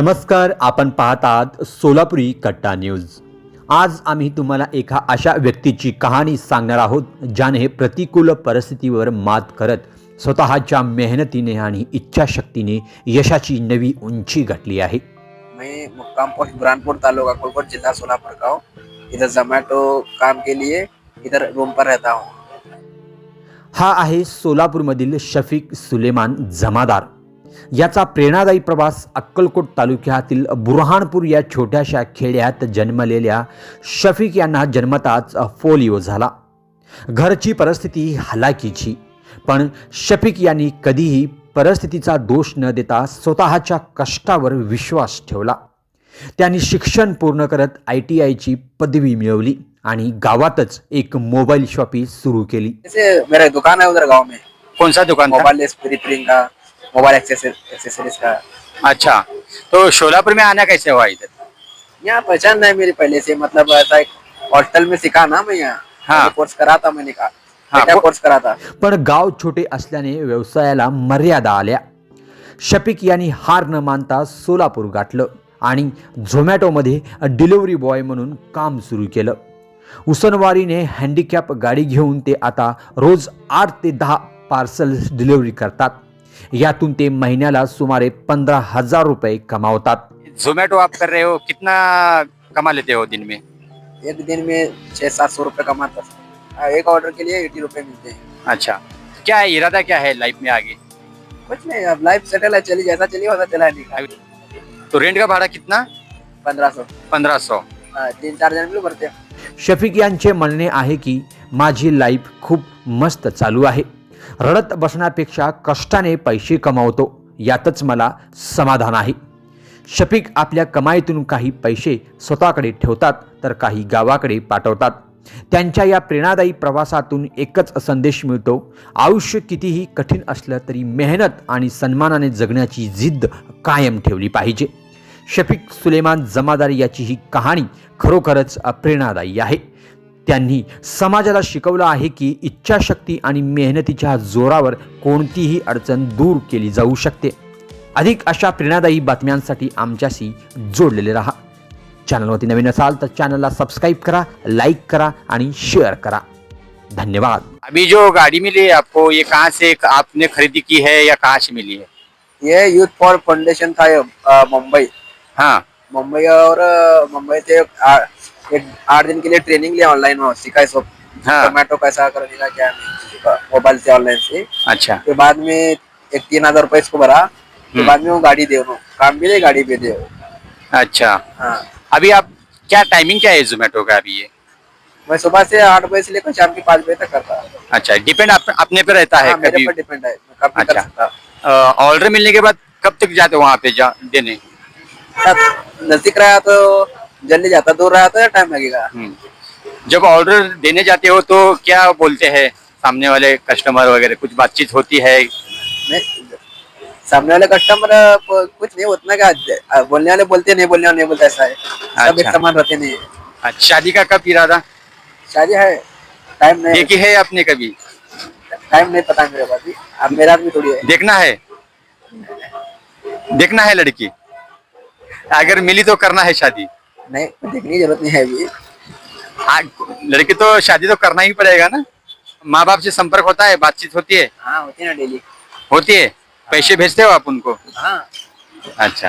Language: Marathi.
नमस्कार आपण पाहत आहात सोलापुरी कट्टा न्यूज. आज आम्ही तुम्हाला एका अशा व्यक्तीची कहाणी सांगणार आहोत ज्याने प्रतिकूल परिस्थितीवर मात करत स्वतःच्या मेहनतीने आणि इच्छाशक्तीने यशाची नवी उंची गाठली आहे. मैं मुक्काम पोस्ट बुरहानपुर तालुका कोलकोट जिला सोलापुर का हूँ इधर जोमेटो काम के लिए इधर रूम पर रहता हूँ. हा आहे सोलापूरमधील शफीक सुलेमान जमादार. याचा प्रेरणादायी प्रवास अक्कलकोट तालुक्यातील बुरहानपूर या छोट्याशा खेड्यात जन्मलेल्या शफीक यांना जन्मताच फोलिओ झाला. घरची परिस्थिती हलाखीची पण शफीक यांनी कधीही परिस्थितीचा दोष न देता स्वतःच्या कष्टावर विश्वास ठेवला. त्यांनी शिक्षण पूर्ण करत आय टी आयची पदवी मिळवली आणि गावातच एक मोबाईल शॉपी सुरू केली. मेरा दुकान है उधर गांव में। कौन सा दुकान मोबाइल का। मोबाइल एक्सेसरीज का? अच्छा. तो शोलापुर में आना कैसे हुआ इधर? यहाँ पहचान है मेरी पहले से मतलब ऐसा एक हॉस्टल में सीखा ना मैं यहाँ। हाँ। कोर्स करा था मैंने कहा। हाँ, कोर्स करा था? पण गाव छोटे असल्याने व्यवसायाला मर्यादा आल्या। शफीक यांनी हार न मानता सोलापूर गाठलं आणि झोमॅटोमध्ये डिलिव्हरी बॉय म्हणून काम सुरू केलं. उसनवारीने हँडिकॅप गाडी घेऊन ते आता रोज आठ ते दहा पार्सल डिलिव्हरी करतात. यातून ते महिन्याला सुमारे पंधरा हजार रुपये कमावतात. जोमेटो आप कर रहे हो कितना कमा लेते हो दिन में? एक दिन में छह सात सौ रुपये कमाता हाँ, एक ऑर्डर के लिए एटी रुपये मिलते हैं। अच्छा। क्या है इरादा क्या है लाइफ में आगे? कुछ नहीं अब लाइफ सेटल है चली जैसा चली वैसा चला नहीं तो रेंट का भाड़ा कितना? पंद्रह सौ। पंद्रह सौ। तीन चार जन भी भरते हैं। शफीक यांचे म्हणणे आहे की माझी लाईफ खूप मस्त चालू आहे. रडत बसण्यापेक्षा कष्टाने पैसे कमावतो. यातच मला समाधान आहे. शफीक आपल्या कमाईतून काही पैसे स्वतःकडे ठेवतात तर काही गावाकडे पाठवतात. त्यांच्या या प्रेरणादायी प्रवासातून एकच संदेश मिळतो आयुष्य कितीही कठीण असलं तरी मेहनत आणि सन्मानाने जगण्याची जिद्द कायम ठेवली पाहिजे. शफीक सुलेमान जमादारी याची ही कहाणी खरोखरच प्रेरणादायी आहे. त्यांनी समाजाला शिकवलं आहे की इच्छाशक्ती आणि मेहनतीच्या जोरावर कोणतीही अडचण दूर केली जाऊ शकते. अधिक अशा प्रेरणादायी बातम्यांसाठी आमच्याशी जोडलेले राहा. चॅनलवरती नवीन असाल तर चॅनलला सबस्क्राईब करा लाईक करा आणि शेअर करा. धन्यवाद. अभी जो गाड़ी मिली आपको ये कहाँ से आपने खरीदी की है या कहाँ से मिली है? ये यूथ फॉर फाउंडेशन था मुंबई। हाँ। मुंबई और मुंबई से एक आठ दिन के लिए ट्रेनिंग लिया ऑनलाइन में सीखा सब हाँ। टोमेटो कैसा करने का क्या मोबाइल से ऑनलाइन से। अच्छा। फिर बाद में एक तीन हज़ार रुपये इसको भरा। फिर बाद में वो गाड़ी दे काम भी दे गाड़ी भी दे अच्छा। हाँ। अभी आप क्या टाइमिंग क्या है जोमेटो का अभी ये? मैं सुबह से आठ बजे से लेकर शाम के पाँच बजे तक करता अच्छा डिपेंड आप, अपने पे रहता है हाँ, मेरे कभी? पर डिपेंड है। कर अच्छा। ऑर्डर मिलने के बाद कब तक जाते हो वहाँ पे जा, देने? नज़दीक रहा तो जल्दी जाता दूर रहा तो टाइम लगेगा। हम्म। जब ऑर्डर देने जाते हो तो क्या बोलते हैं सामने वाले कस्टमर वगैरह? कुछ बातचीत होती है? सामने वाले कस्टमर कुछ नहीं उतना क्या बोलने वाले बोलते नहीं बोलने वाले नहीं बोलते ऐसा है। सब एक अच्छा। समान रहते नहीं अच्छा, शादी का कब इरादा? शादी है टाइम नहीं। देखी है आपने कभी? टाइम नहीं पता मेरे पास अब मेरा भी थोड़ी है। देखना है? देखना है लड़की। अगर मिली तो करना है शादी। नहीं देखने की जरूरत नहीं है अभी। आ, लड़की तो शादी तो करना ही पड़ेगा ना। माँ बाप से संपर्क होता है बातचीत होती है। हाँ होती है ना डेली होती है। पैसे भेजते हो आप उनको? हाँ। अच्छा।